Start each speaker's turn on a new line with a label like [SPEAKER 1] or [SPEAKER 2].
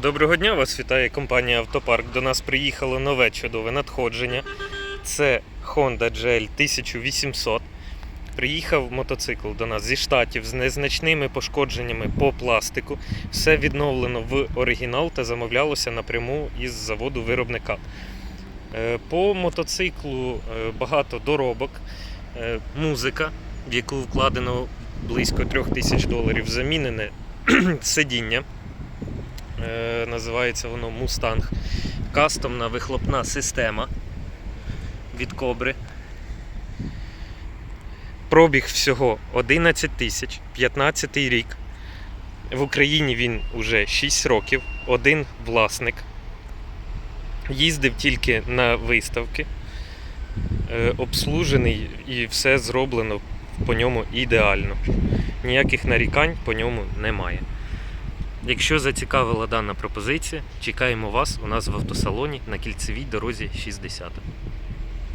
[SPEAKER 1] Доброго дня, вас вітає компанія Автопарк. До нас приїхало нове чудове надходження. Це Honda GL 1800. Приїхав мотоцикл до нас зі штатів з незначними пошкодженнями по пластику. Все відновлено в оригінал та замовлялося напряму із заводу виробника. Е, По мотоциклу е, багато доробок, е, музика, в яку вкладено близько 3000 доларів, замінене сидіння. Е, називається воно Mustang. Кастомна вихлопна система від Кобри. Пробіг всього 11 тисяч, 15 рік. В Україні він уже 6 років, один власник. Їздив тільки на виставки, е, обслужений і все зроблено по ньому ідеально. Ніяких нарікань по ньому немає. Якщо зацікавила дана пропозиція, чекаємо вас у нас в автосалоні на кільцевій дорозі 60.